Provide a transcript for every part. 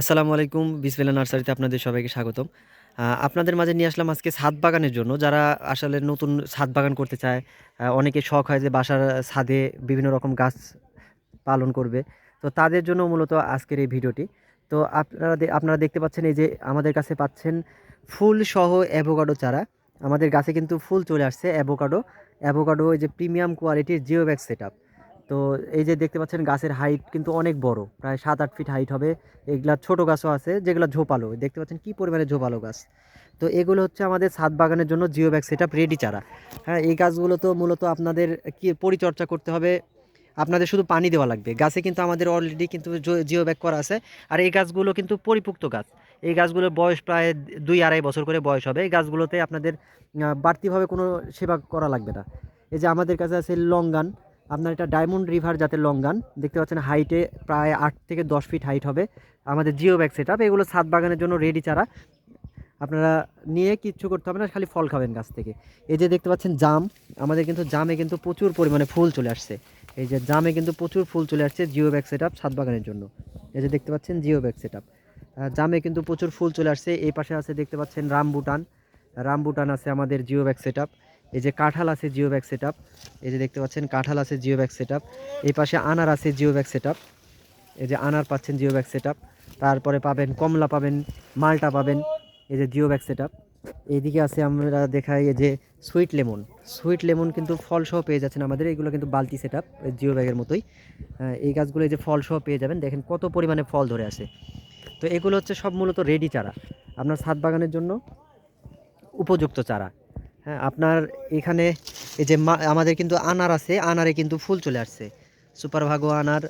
আসসালামু আলাইকুম বিসমিল্লা নার্সারিতে আপনাদের সবাইকে স্বাগতম। আপনাদের মাঝে নিয়ে আসলাম আজকে ছাদ বাগানের জন্য। যারা আসলে নতুন ছাদ বাগান করতে চায় অনেকে শখ হয় যে বাসার ছাদে বিভিন্ন রকম গাছ পালন করবে। তো তাদের জন্য মূলত আজকের এই ভিডিওটি। তো আপনারা আপনারা দেখতে পাচ্ছেন এই যে আমাদের কাছে পাচ্ছেন ফুল সহ অ্যাভোকাডো চারা। আমাদের গাছে কিন্তু ফুল চলে আসছে অ্যাভোকাডো। অ্যাভোকাডো এই যে প্রিমিয়াম কোয়ালিটির জিও ব্যাগ সেট তো এই যে দেখতে পাচ্ছেন গাছের হাইট কিন্তু অনেক বড়, প্রায় সাত আট ফিট হাইট হবে। এগুলা ছোট গাছও আছে, যেগুলো ঝোপালো। দেখতে পাচ্ছেন কি পরিমাণে ঝোপালো গাছ। তো এগুলো হচ্ছে আমাদের ছাদ বাগানের জন্য জিও ব্যাগ সেট রেডি চারা। হ্যাঁ এই গাছগুলো তো মূলত আপনাদের কি পরিচর্যা করতে হবে? আপনাদের শুধু পানি দেওয়া লাগবে। গাছে কিন্তু আমাদের অলরেডি কিন্তু জিও ব্যাগ করা আছে। আর এই গাছগুলো কিন্তু পরিপুক্ত গাছ। এই গাছগুলোর বয়স প্রায় দুই আড়াই বছর করে বয়স হবে। এই গাছগুলোতে আপনাদের বাড়তিভাবে কোনো সেবা করা লাগবে না। এই যে আমাদের কাছে আছে লঙ্গান। আপনার এটা ডায়মন্ড রিভার জাতের লঙ্গান দেখতে পাচ্ছেন হাইটে প্রায় আট থেকে দশ ফিট হাইট হবে। আমাদের জিও ব্যাগ সেট এগুলো ছাদ বাগানের জন্য রেডি চারা। আপনারা নিয়ে কিচ্ছু করতে হবে না, খালি ফল খাবেন গাছ থেকে। এই যে দেখতে পাচ্ছেন জাম, আমাদের কিন্তু জামে কিন্তু প্রচুর পরিমাণে ফুল চলে আসছে। এই যে জামে কিন্তু প্রচুর ফুল চলে আসছে জিও ব্যাগ সেট ছাদ বাগানের জন্য। এই যে দেখতে পাচ্ছেন জিও ব্যাগ সেট জামে কিন্তু প্রচুর ফুল চলে আসছে। এই পাশে আছে দেখতে পাচ্ছেন রামবুটান। রামবুটান আছে আমাদের জিও ব্যাগ সেট এই যে কাঁঠাল আছে জিও ব্যাগ সেট এই যে দেখতে পাচ্ছেন কাঁঠাল আছে জিও ব্যাগ সেট এই পাশে আনার আছে জিও ব্যাগ সেট এই যে আনার পাচ্ছেন জিও ব্যাগ সেট তারপরে পাবেন কমলা পাবেন মালটা পাবেন এই যে জিও ব্যাগ সেট এইদিকে আছে আমরা দেখাই এই যে সুইট লেমন সুইট লেমন কিন্তু ফল সহ পেয়ে যাচ্ছেন আমাদের এগুলো কিন্তু বালতি সেট আপ জিও ব্যাগের মতোই। আহ, এই গাছগুলো এই যে ফল সহ পেয়ে যাবেন দেখেন কত পরিমাণে ফল ধরে আসে তো এগুলো হচ্ছে সব মূলত রেডি চারা আপনার ছাদ বাগানের জন্য উপযুক্ত চারা। হ্যাঁ আপনার এখানে এই যে আমাদের কিন্তু আনার আছে, আনারে কিন্তু ফুল চলে আসছে। সুপার ভাগো আনার,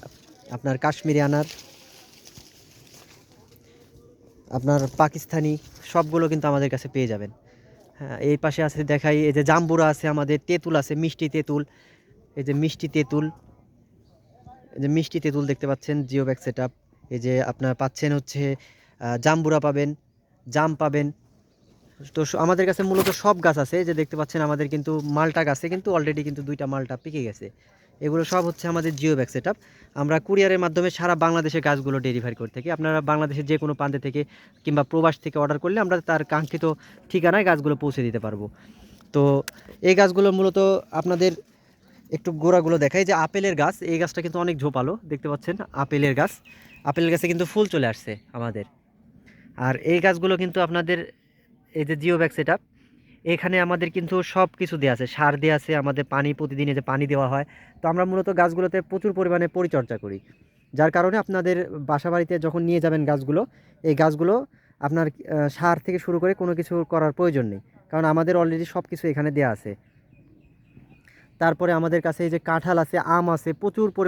আপনার কাশ্মীরি আনার, আপনার পাকিস্তানি, সবগুলো কিন্তু আমাদের কাছে পেয়ে যাবেন। হ্যাঁ এই পাশে আছে দেখাই, এই যে জাম্বুরা আছে আমাদের, তেঁতুল আছে, মিষ্টি তেঁতুল। এই যে মিষ্টি তেঁতুল, এই যে মিষ্টি তেঁতুল দেখতে পাচ্ছেন জিও ব্যাগ সেট এই যে আপনার পাচ্ছেন হচ্ছে জাম্বুরা পাবেন, জাম পাবেন তো আমাদের কাছে মূলত সব গাছ আছে যে দেখতে পাচ্ছেন আমাদের কিন্তু মালটা গাছে, কিন্তু অলরেডি কিন্তু দুইটা মালটা পেকে গেছে। এগুলো সব হচ্ছে আমাদের জিও ব্যাগ সেট আমরা কুরিয়ারের মাধ্যমে সারা বাংলাদেশে গাছগুলো ডেলিভারি করে থাকি। আপনারা বাংলাদেশের যে কোনো প্রান্তে থেকে কিংবা প্রবাস থেকে অর্ডার করলে আমরা তার কাঙ্ক্ষিত ঠিকানায় গাছগুলো পৌঁছে দিতে পারব। তো এই গাছগুলো মূলত আপনাদের একটু গোড়াগুলো দেখাই যে আপেলের গাছ, এই গাছটা কিন্তু অনেক ঝোপালো, দেখতে পাচ্ছেন? আপেলের গাছ। আপেলের গাছে কিন্তু ফুল চলে আসছে আমাদের। আর এই গাছগুলো কিন্তু আপনাদের এই যে জিও ব্যাগ সেট এখানে আমাদের কিন্তু সব কিছু দেওয়া আছে। সার দেওয়া আছে, আমাদের পানি প্রতিদিন যে পানি দেওয়া হয়। তো আমরা মূলত গাছগুলোতে প্রচুর পরিমাণে পরিচর্যা করি। যার কারণে আপনাদের বাসা বাড়িতে যখন নিয়ে যাবেন গাছগুলো, এই গাছগুলো আপনার সার থেকে শুরু করে কোনো কিছু করার প্রয়োজন নেই। কারণ আমাদের অলরেডি সব কিছু এখানে দেওয়া আছে। তারপরে আমাদের কাছে এই যে কাঁঠাল আছে, আম আছে, প্রচুর পরি